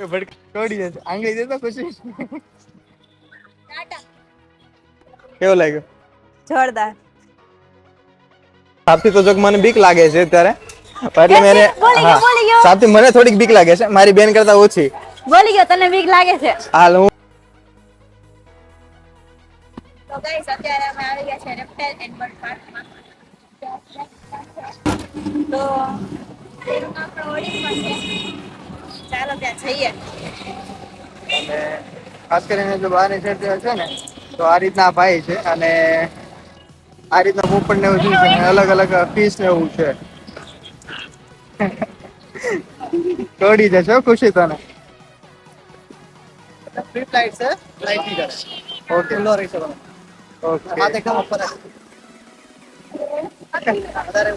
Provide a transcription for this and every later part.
તોડી જશે આંગળી દેતો ખુશી કેવો લાગ્યો? જોરદાર. સાપથી તો જોક મને બીક લાગે છે અત્યારે. એટલે મેને હા. બોલી ગયો, સાપથી મને થોડીક બીક લાગે છે. મારી બેન કરતા ઓછી. બોલી ગયો તને બીક લાગે છે? હાલ હું તો ગાઈસ અત્યારે અમે આવી ગયા છે રેપ્ટાઇલ એન્ડ બર્ડ પાર્કમાં તો એનું નામ છે. ચાલો ત્યાં જઈએ. અને ખાસ કરીને જો બહારની સાઈડ છે ને તો આ રીતના ભાઈ છે અને આ રીતના પોપટ ને એવું છે અને અલગ અલગ ફીસ ને એવું છે. તોડી જશો ખુશી તને. ફ્રી ફ્લાઇટ છે ફ્લાઇટની કરે ઓકે નો રહી શકો ઓકે હાથ એકદમ ઉપર વધારે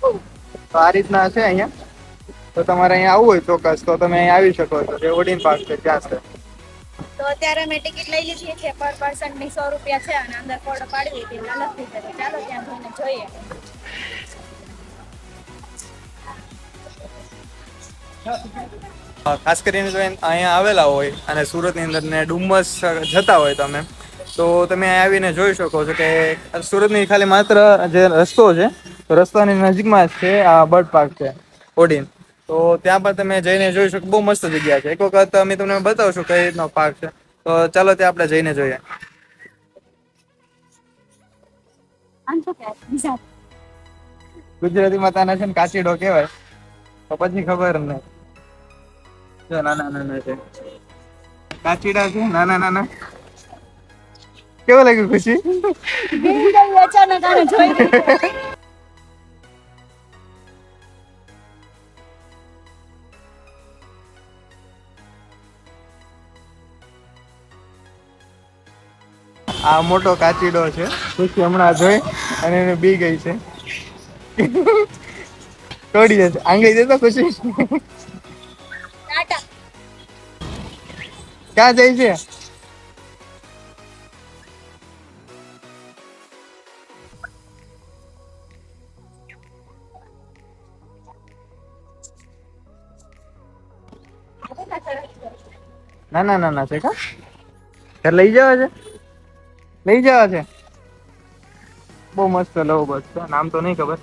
તો આ રીતના છે અહીંયા. તો તમારે અહીંયા આવવું હોય ચોક્કસ તો તમે અહીંયા આવી શકો છો જે ઓડિન પાર્ક છે ત્યાં છે. તો અત્યારે અમે ટિકિટ લઈ લીધી છે પર પર્સનની સો રૂપિયા છે અને અંદર ફોટો પાડવી હતી અલગથી છે ચાલો ત્યાં જઈને જોઈએ. ખાસ કરીને જો અહીંયા આવેલા હોય અને સુરતની અંદર ને ડુમસ જતા હોય તમે તો તમે અહીંયા આવીને જોઈ શકો છો કે સુરતની ખાલી માત્ર જે રસ્તો છે તો રસ્તાની નજીકમાં જ છે આ બર્ડ પાર્ક છે ઓડિન. તો ત્યાં પણ તમે જઈને જોઈ શકો. બહુ મસ્ત જગ્યા છે. એક વખત અમે તમને બતાવશું કઈ રીતનો પાર્ક છે. તો ચાલો ત્યાં આપણે જઈને જોઈએ. ગુજરાતીમાં તાના છે ને કાચીડો કહેવાય. તો પછી ખબર નહીં. જો નાના નાના છે. કાચીડા છે નાના નાના. કેવું લાગ્યું ખુશી? અચાનક આને જોઈ આ મોટો કાચીડો છે. ખુશી હમણાં જોઈ અને એને બી ગઈ છે. તોડી જશે આંગળી દેતો ખુશી ક્યાં જાય છે? ના ના ના ના છે કા લઈ જવા છે? લઈ જવા છે. બહુ મસ્ત લવ બસ છે નામ તો નહીં ખબર.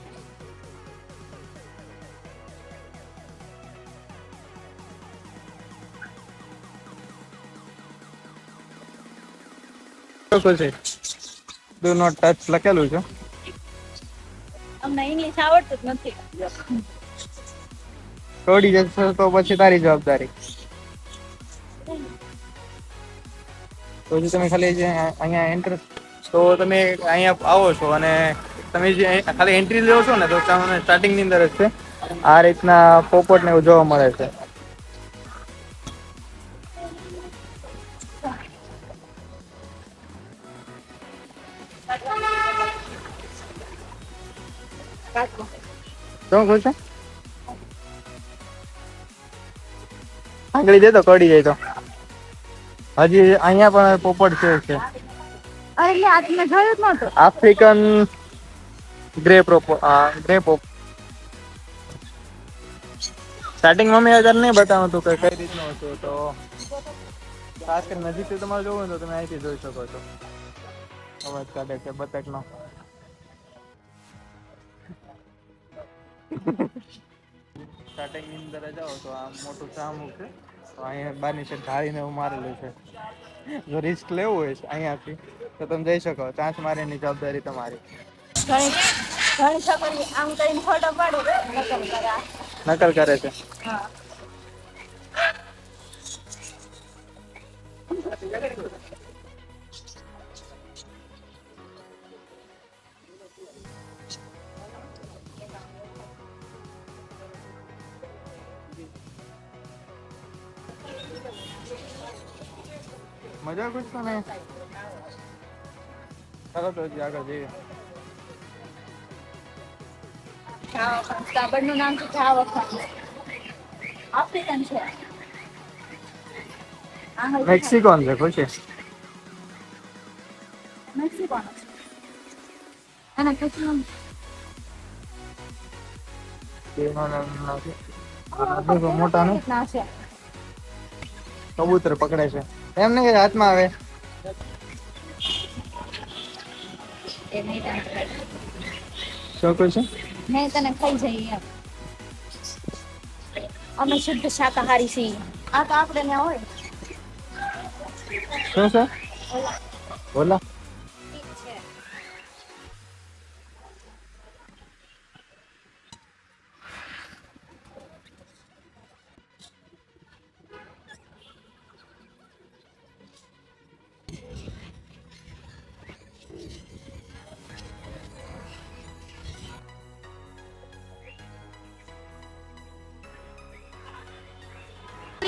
ડુ નોટ ટચ લખેલું છે. અમને ઇંગ્લિશ આવડતું જ નથી. તોડી જશે તો પછી તારી જવાબદારી. તો જે તમે ખાલી જે અહીંયા એન્ટર તો તમે અહીંયા આવો છો અને તમે જે ખાલી એન્ટ્રી લો છો ને, તો તમને સ્ટાર્ટિંગની અંદર જ છે. આ રીતના પોપટ ને એવું જોવા મળે છે. શું કહું છે? આંગળી દે તો કડી જાય તો. હજી અહીંયા પણ પોપટ છે છે અરે એટલે જોયું જ નહોતું. આફ્રિકન ગ્રે પ્રોપો ગ્રે પોપ સ્ટાર્ટિંગમાં મેં અત્યારે નહીં બતાવું હતું કે કઈ રીતનું હતું તો ખાસ કરીને નજીકથી તમારે જોવું તો તમે અહીંથી જોઈ શકો છો. અવાજ કાઢે છે બતકનો. સ્ટાર્ટિંગની અંદર જાઓ તો આ મોટું ચામુક છે. અહીંયા બારની સાઈડ ઢાળીને એવું મારેલું છે. જો રિસ્ક લેવું હોય છે અહીંયાથી તો તમે જઈ શકો. ચાંચ મારીની જવાબદારી તમારી. ઘણી છોકરી આમ કરીને ફોટો પાડે નકલ કરે નકલ કરે છે? હા. મજા કુછ તો નહીં ચાલો તો હજી આગળ જઈએ. નામ છે. જાવખા આફ્રિકન છે મેક્સિકોન છે. ખુશી મેક્સિકોનો અને નથી. મોટા ના કબૂતર પકડે છે. એમ નહીં હાથમાં આવે. એ તને પકડે. શું કહું છે? નહીં તને ખાઈ જઈએ અમે શુદ્ધ શાકાહારી છીએ. આ તો આપણે ત્યાં હોય. શું સર બોલો.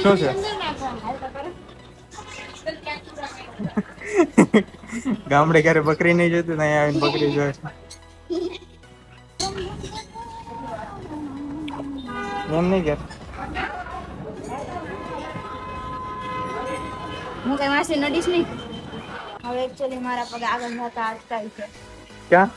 શું છે? ગામડે ક્યારે બકરી નહીં જોતી ને આવીને બકરી જોવે છે. એમ નહીં કે? હું કઈ માસી નડીશ નહીં? હવે એકચ્યુઅલી મારા પગ આગળ જતા અટકાય છે ક્યાં?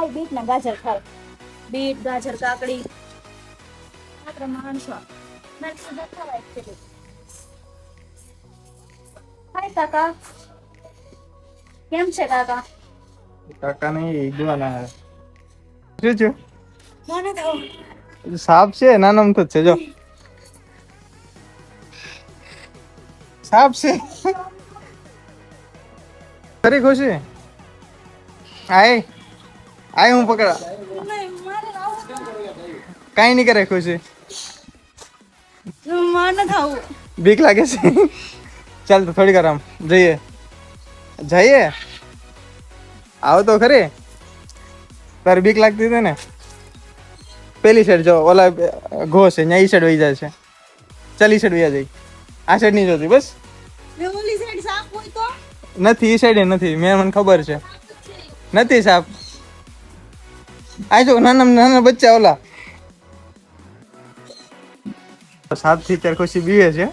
હા આ બીટ ને ગાજર ખાય. બીટ ગાજર કાકડી. સુધા ખાવા હાય કાકા. કેમ છે કાકા? કાકા ને ઈદવાના હે. જો જો. મને તો સાપ છે નાનો તો છે જો. સાપ છે. ખરી ખુશી? આય. આય હું પકડા. કાંઈ નહીં કરે ખુશી. બીક લાગે છે. ચાલ તો થોડી આમ જઈએ. જઈએ? આવો તો ખરી. તારે બીક લાગતી હતી ને? પેલી સાઈડ જો ઓલા ઘો છે ત્યાં ઈ સાઈડ વહી જાય છે. ચાલ ઈ સાઈડ વહી જાય. આ સાઈડ નહીં જોતી બસ? નથી ઈ સાઈડ નથી. મેં મને ખબર છે. નથી સાપ આ જો નાના નાના બચ્ચા ઓલા. સાપથી અત્યારે ખુશી બીવે છે.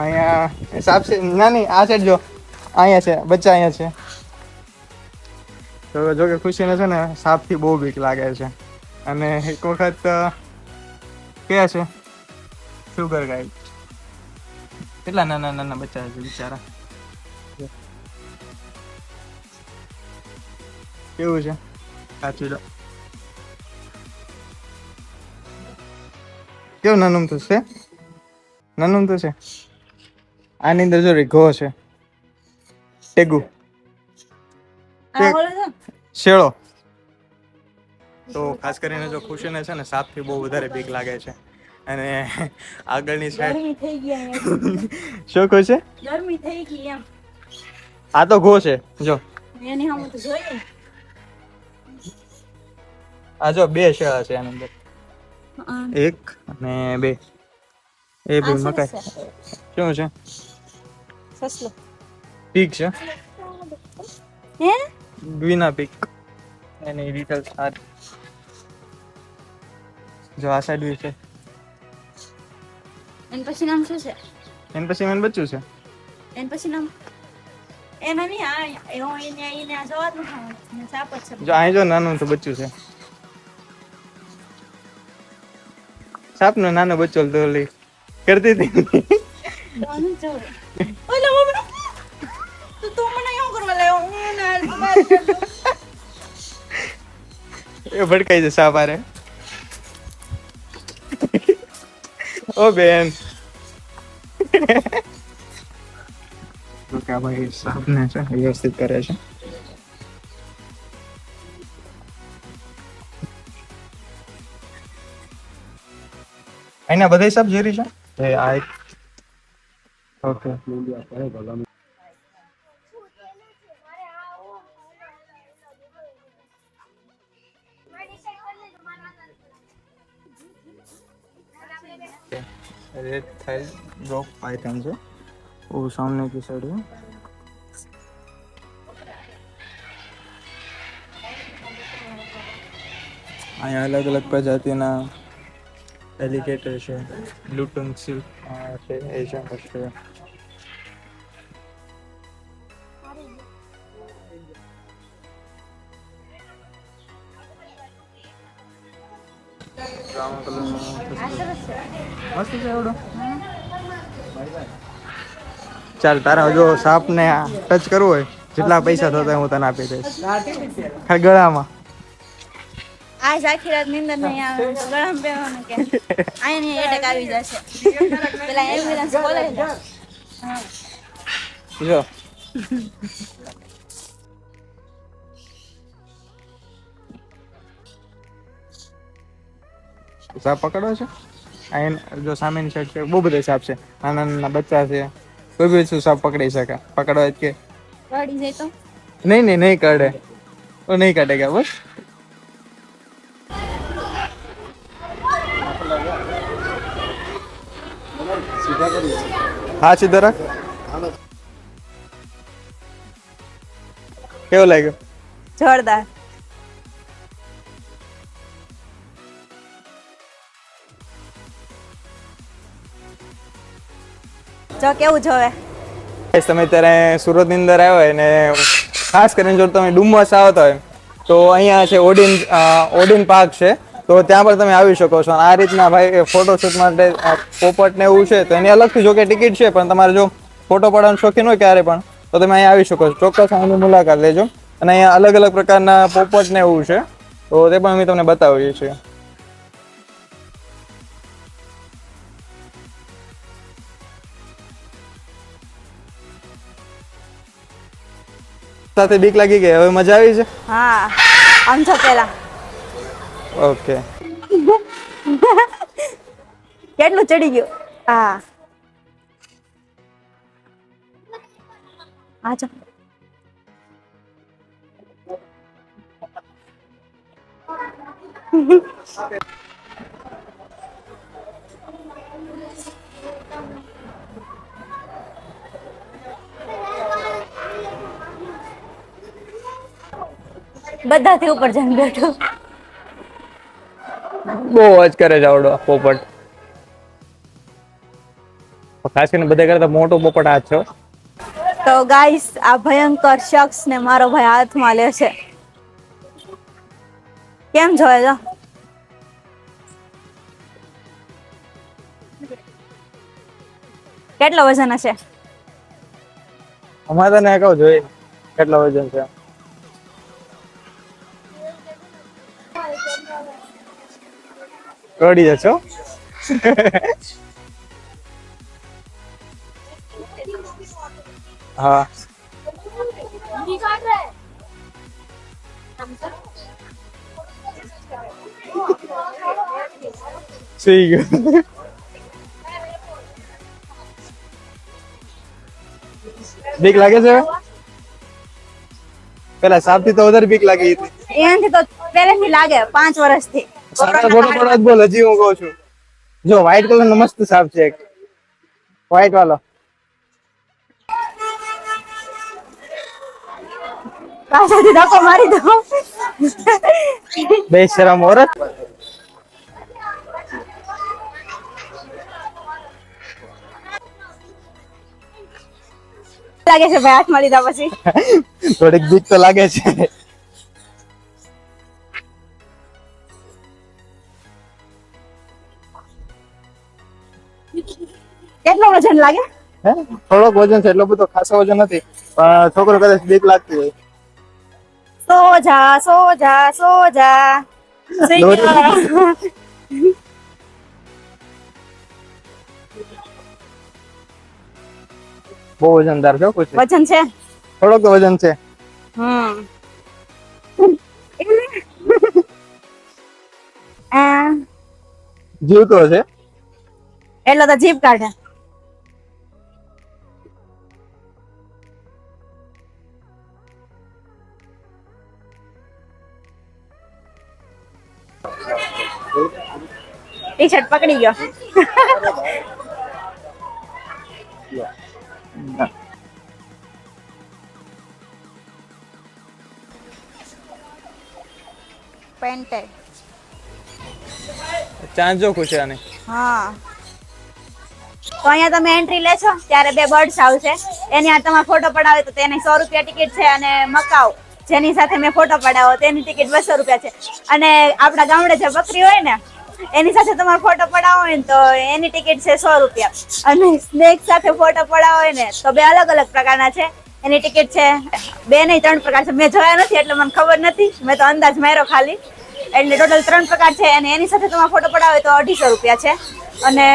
અહીંયા સાપ છે નાની આ સાઈડ જો. અહીંયા છે બચ્ચા અહીંયા છે. તો જો કે ખુશીને છે ને સાપથી બહુ બીક લાગે છે. અને એક વખત કયા છે સુગર ગાય કેટલા નાના નાના બચ્ચા છે બિચારા? કેવું છે? કાચું કેવું નાનું તો છે? નાનું તો છે. આની અંદર જો રે છે. ટેગુ. શેળો. તો ખાસ કરીને જો ખુશીને છે ને સાપથી બહુ વધારે બીક લાગે છે. અને આગળની સાઈડ ગરમી થઈ ગઈ અહીંયા શું કહે છે? ગરમી થઈ ગઈ એમ. આ તો ઘો છે. જો. એની તો જોઈએ. આ જો બે શેળા છે આની અંદર. એક અને બે. એ શું મકાઈ છે? શું છે? સસલું પીક છે. હે? ગ્વીના પીક. એની ડિટેલ સારી જો આ સાઈડ બી છે. એન પછી નામ શું છે? એન પછી મને બચ્ચું છે? એન પછી નામ? એના નહીં આ એવો એને આઈને આ જોવાનું જ સાપ છે. જો અહીં જો નાનું તો બચ્ચું છે. સાપનો નાનો બચ્ચો તો લઈ કરતી હતી. એ ભડકાઈ જશે સાપારે ઓ બેન. તો કે ભાઈ સાપને છે વ્યવસ્થિત કરે છે. અહીંના બધા સાપ ઝેરી છે એ આ એક okay red tail rock python से वो सामने की साइड है અહીંયા અલગ અલગ પ્રજાતિના એલિગેટર છે બ્લુટન સિલ્ક છે એશિયન છે બ્રાઉન કલરનું આ સરસ છે મસ્ત છે એવડો ચાલ તારા જો સાપ ને ટચ કરવું હોય જેટલા પૈસા થતા હું તને આપી દઈશ. હા ગળામાં. આજ આખી રાત નિંદર નહીં આવે. ગરમ પહેરવાનું કે. અહીંયા એટેક આવી જશે. પેલા એમ્બ્યુલન્સ બોલે જો. સાપ પકડો છો? આઈન જો સામેની સાઈડ છે બહુ બધા સાપ છે. નાના નાના બચ્ચા છે. કોઈ બી શું સાપ પકડી શકે. પકડવા જ કે રડી જાય તો? નહીં નહીં નહીં કાઢે. નહીં કાઢે કે બસ. હા કેવું કેવો લાગ્યો? જોરદાર. જો કેવું જોવે? તમે અત્યારે સુરતની અંદર આવ્યો હોય ને ખાસ કરીને જો તમે ડુમસ આવતા હોય તો અહીંયા છે ઓડિન ઓડિન પાર્ક છે. તો ત્યાં પણ તમે આવી શકો છો. આ રીતના ભાઈ ફોટોશૂટ માટે પોપટ ને એવું છે, તો એની અલગથી જો કે ટિકિટ છે, પણ તમારે જો ફોટો પાડવાનો શોખીન હોય ક્યારે પણ, તો તમે અહીંયા આવી શકો છો. ચોક્કસ આની મુલાકાત લેજો. અને અહીંયા અલગ અલગ પ્રકારના પોપટ ને એવું છે, તો તે પણ અમે તમને બતાવીએ છીએ. સાથે બીક લાગી ગઈ, હવે મજા આવી છે? હા, આમ છો પેલા ઓકે કેટલું ચડી ગયું હા આ જો બધાથી ઉપર જઈને બેઠું. બહુ જ કરે છે આવડો પોપટ. ખાસ કરીને બધા કરતા મોટો પોપટ આ છે. તો ગાઈસ આ ભયંકર શખ્સ ને મારો ભાઈ હાથમાં લે છે. કેમ જોયે જો કેટલો વજન હશે? અમારે તને કહું જોઈએ. કેટલો વજન છે? કડી જશો હા સુઈ ગયો બીક લાગે છે પેલા સાપથી તો વધારે બીક લાગી હતી એનાથી તો પહેલેથી લાગે પાંચ વર્ષથી સારા ફોટો પડવા જ બોલ હજી હું કહું છું. જો વ્હાઈટ કલર નો મસ્ત સાપ છે વ્હાઈટ વાળો પાછળથી ધક્કો મારી દો બે શરમ ઓરત લાગે છે ભાઈ હાથ મળી દા પછી. થોડીક બીક તો લાગે છે. કેટલો વજન લાગે? હે? થોડોક વજન છે એટલો બધો ખાસો વજન નથી પણ છોકરો કદાચ બીક લાગતી હોય. સોજા સોજા સો જા સો જા સુઈ ગયો. બહુ વજનદાર છે. કુછ વજન છે? થોડોક તો વજન છે. હમ. જીવતો છે એટલો તો જીભ કાઢે. ટી શર્ટ પકડી ગયો. પેન્ટેડ ખુશ ખુશિયાની હા. તો અહીંયા તમે એન્ટ્રી લેશો, ત્યારે બે બર્ડ્સ આવશે. એની આ તમારે ફોટો પડાવે તો તેની સો રૂપિયા ટિકિટ છે અને મકાઉ. જેની સાથે મેં ફોટો પડાવો તેની ટિકિટ બસો રૂપિયા છે. અને આપણા ગામડે જે બકરી હોય ને, એની સાથે તમારો ફોટો પડાવો હોય ને, તો એની ટિકિટ છે સો રૂપિયા. અને સ્નેક સાથે ફોટો પડાવો હોય ને, તો બે અલગ અલગ પ્રકારના છે. એની ટિકિટ છે બે નહીં, ત્રણ પ્રકાર છે. મેં જોયા નથી, એટલે મને ખબર નથી. મેં તો અંદાજ માર્યો ખાલી. એટલે ટોટલ ત્રણ પ્રકાર છે અને એની સાથે તમારે ફોટો પડાવે તો અઢીસો રૂપિયા છે. અને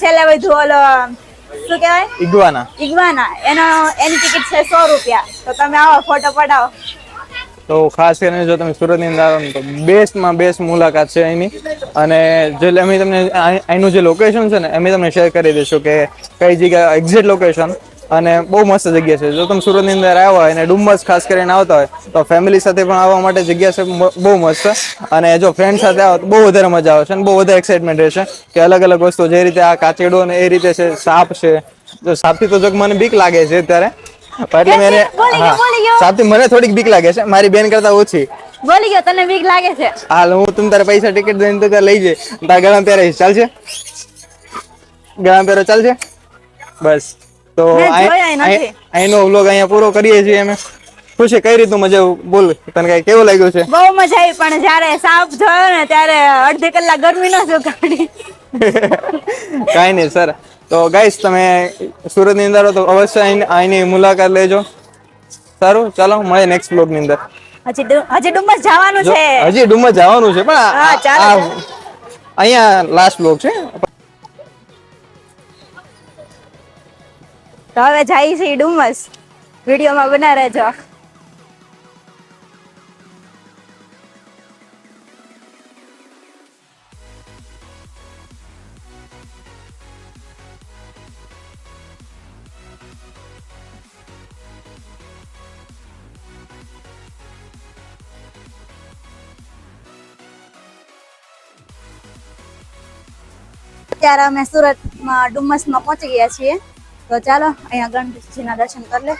છેલ્લે વધુ ઓલો શું કહેવાય? ઈગવાના. ઈગવાના. એનો એની ટિકિટ છે સો રૂપિયા. તો તમે આવો ફોટો પડાવો. તો ખાસ કરીને જો તમે સુરતની અંદર આવો તો બેસ્ટમાં બેસ્ટ મુલાકાત છે અહીંની અને જે અમે તમને અહીં- અહીંનું જે લોકેશન છે ને અમે તમને શેર કરી દઈશું કે કઈ જગ્યા એક્ઝેક્ટ લોકેશન અને બહુ મસ્ત જગ્યા છે. જો તમે સુરતની અંદર આવ્યા હોય અને ડુમ્મસ ખાસ કરીને આવતા હોય તો ફેમિલી સાથે પણ આવવા માટે જગ્યા છે બહુ મસ્ત. અને જો ફ્રેન્ડ સાથે આવો તો બહુ વધારે મજા આવે છે અને બહુ વધારે એક્સાઇટમેન્ટ રહેશે કે અલગ અલગ વસ્તુ જે રીતે આ કાચેડો ને એ રીતે છે સાપ છે. જો સાપથી તો જો મને બીક લાગે છે અત્યારે. એટલે મેં એને- બોલી ગયો, હા. સાપથી મને થોડીક બીક લાગે છે. મારી બેન કરતા ઓછી. બોલી ગયો તને બીક લાગે છે? હાલ હું તું તારે પૈસા ટિકિટ દઈને તો લઈ જઈ. તારા ગળામાં પહેરાઈશ. ચાલશે? ગણા પહેરો ચાલશે? બસ. તો અહીંનો વ્લોગ અહીંયા પૂરો કરીએ છીએ અમે. ખુશી કઈ રીતનું મજા બોલ તને કઈ કેવું લાગ્યું છે? બહુ મજા આવી પણ જ્યારે સાફ થયો ને ત્યારે અડધી કલાક ગરમી ન કાઢી કાંઈ નહીં સર. તો ગાઈસ તમે સુરતની અંદર તો અવશ્ય અહીં- અહીંની મુલાકાત લેજો. સારું ચાલો મળે નેક્સ્ટ બ્લોગની અંદર. હજી હજી ડુમસ જવાનું છે. હજી ડુમસ જવાનું છે પણ આ-. અહીંયા લાસ્ટ બ્લોગ છે. તો હવે જાય છે ડુમસ. વિડીયોમાં બના રહેજો. અત્યારે અમે સુરતમાં ડુમસમાં પહોંચી ગયા છીએ. તો ચાલો અહીંયા ગણપતિજીના દર્શન કરી લે.